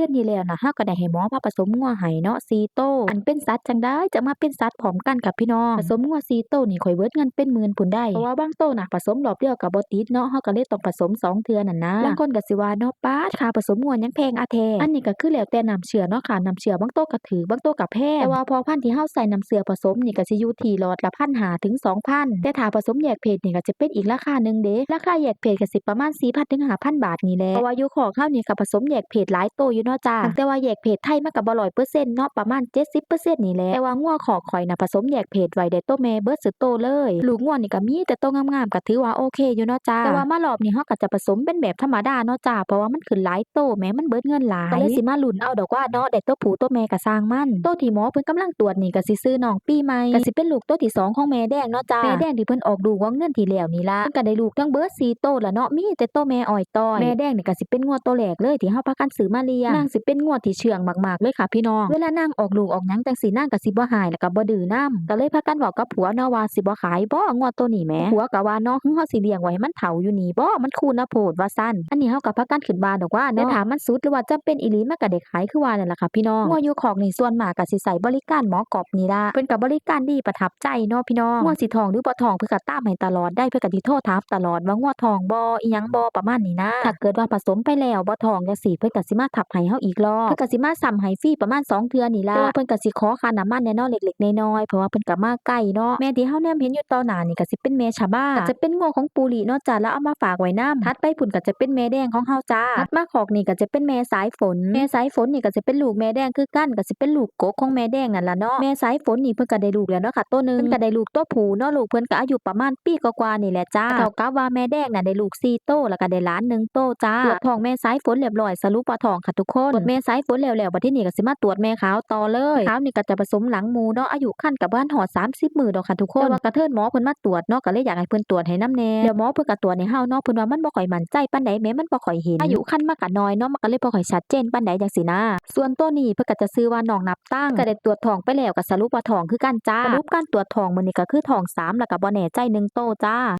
ดือนที่แล้วนะเฮาก็ได้ให้หมอมาผสมงัวให้เนาะ4โตอันเป็นสัตว์จังได๋จะมาเป็นสัตว์พร้อมกันกับพี่น้องผสมงัว4โตนี่ข่อยเบิร์ดเงินเป็นหมื่นพุนได้เพราะว่าบางโตน่ะผสมรอบเดียวก็บ่ติดเนาะเฮาก็เลยต้องผสมสองเทื่อนั่นนะบางคนก็สิว่าเนาะป๊าค่าผสมงัวยังแพงอะแท้อันนี้ก็คือแล้วแต่น้ำเชื่อเนาะค่ะน้ำเชื่อบางโตก็ถูกบางโตก็แพงแต่ว่าพอพันธุ์ที่เฮาใส่น้ำเชื่อผสมนี่ก็สิอยู่ที่หลอดละ1,500ถึง2,000แต่ถ้าผสมแยกเพศนี่ก็จะเป็นอีกราคาหนึงเด้ราคาแยกเพศก็สิประมาณ4,000ถึง5,000บาทนี่แหละเพราะว่าอยู่ของเฮานี่ก็ผสมแยกเพศหลายโตอยู่นาะจ้าแต่ว่าแยกเพศไทยมันก็บ่100%เนาะประมาณ70%นี่แหละแต่ว่างัวขอกข่อยน่ะผสมแยกเพศไว้ได้โตวแม่เบิดซุโตวเลยลูกงัวนี่ก็มีแต่โตวงามๆก็ถือว่าโอเคอยู่เนาะจ้าแต่ว่ามารอบนี้เฮาก็จะผสมเป็นแบบธรรมดาเนาะจ้าเพราะว่ามันขึ้นหลายโตวแหมมันเบิดเงินหลายก็เลยสิมาลุ้นเอาดอกว่าเนาะได้ตัวผู้ตัวแม่ก็สร้างมันโตวที่หมอเพิ่นกำลังตรวจนี่ก็สิซื้อน้องปีใหม่ก็สิเป็นลูกตัวที่สองของแม่แดงเนาะจ้าแม่แดงที่เพิ่นออกลูกวังเดือนที่แล้วนี่ล่ะเพิ่นก็ได้ลูกทั้งเบิด4โตวแล้วเนาะมีแต่โตวแม่อ้อยต้อยแม่แดงนี่ก็สิเป็นงัวตัวแรกเลยที่เฮาพากันซื้อมาเลี้ยงนางสิเป็นงัวที่เชื่องมากๆเลยค่ะพี่น้อง เวลานางออกลูกออกหยังจังซี่นางก็สิบ่หายแล้วก็บ่ดื้อนำก็เลยพากันเว้ากับผัวเนาะว่าสิบ่ขายบ่งัวตัวนี้แหมผัวก็ว่าเนาะหึเฮาสิเลี้ยงไว้ให้มันเฒ่าอยู่นี่บ่มันคูณโพดว่าซั่นอันนี้เฮาก็พากันขึ้นบ้านดอกว่าเนาะแต่ถ้ามันสุดหรือว่าจำเป็นอีหลีมันก็ได้ขายคือว่านั่นล่ะค่ะพี่น้องงัวอยู่คอกนี่ส่วนมากก็สิใช้บริการหมอกอบนี่ล่ะเพิ่นก็บริการดีประทับใจเนาะพี่น้องงัวสิท้องหรือบ่ท้องเพิ่นก็ตามให้ตลอดได้เพิ่นก็สิโทรถามตลอดว่างัวท้องบ่อีหยังบ่ประมาณนี้นะถ้าเกิดว่าผสมไปแล้วบ่ท้องจังซี่เพิ่นก็สิมาทับให้เฮาอีกรอบเพิ่นก็สิมาซ้ำให้ฟรีประมาณสองเทื่อนี่ล่ะแต่ว่าเพิ่นก็สิขอค่าน้ำมันแน่เนาะเล็กๆน้อยๆเพราะว่าเพิ่นก็มาใกล้เนาะแม่ที่เฮาแนมเห็นอยู่ต่อหน้านี่ก็สิเป็นแม่ชะบ้าก็จะเป็นงัวของปูหลีเนาะจ้ะแล้วเอามาฝากไว้นำถัดไปพุ่นก็จะเป็นแม่แดงของเฮาจ้าถัดมาคอกนี่ก็จะเป็นแม่สายฝน แม่สายฝนนี่ก็จะเป็นลูกแม่แดงคือกันก็สิเป็นลูกกกของแม่แดงนั่นล่ะเนาะแม่สายฝนนี่เพิ่นก็ได้ลูกแล้วเนาะค่ะตัวหนึงเพิ่นก็ได้ลูกตัวผู้เนาะลูกเพิ่นก็อายุประมาณปีกว่าๆนี่แหละจ้าเท่ากับว่าแม่แดงน่ะได้ลูก4โตแล้วก็ได้หลานหนึ่งโตจ้าตรวจท้องแม่สายฝนเรียบร้อยสรุปว่าท้องค่ะทุกคนตรวจแม่สายฝนแล้วแล้วบัดทีนี้ก็สิมาตรวจแม่ขาวต่อเลยขาวนี่ก็จะผสมหลังหมูเนาะอายุครรภ์ก็บ่ทันฮอด30มื้อดอกค่ะทุกคนแต่ว่ากระเทินหมอเพิ่นมาตรวจเนาะก็เลยอยากให้เพิ่นตรวจให้นำแน่แล้วหมอเพิ่นก็ตรวจให้เฮาเนาะเพิ่นว่ามันบ่ค่อยมั่นใจปานใดแม้มันบ่ค่อยเห็นอายุครรภ์มันก็น้อยเนาะมันก็เลยบ่ค่อยชัดเจนปานใดจังซี่นะส่วนตัวนี้เพิ่นก็จะซื้อว่าน้องนับตั้งก็ได้ตรวจท้องไปแล้วก็สรุปว่าท้องคือกันจ้าสรุปการตรวจท้องมื้อนี้ก็คือท้องสามแล้วก็บ่แน่ใจหนึ่งโตจ้า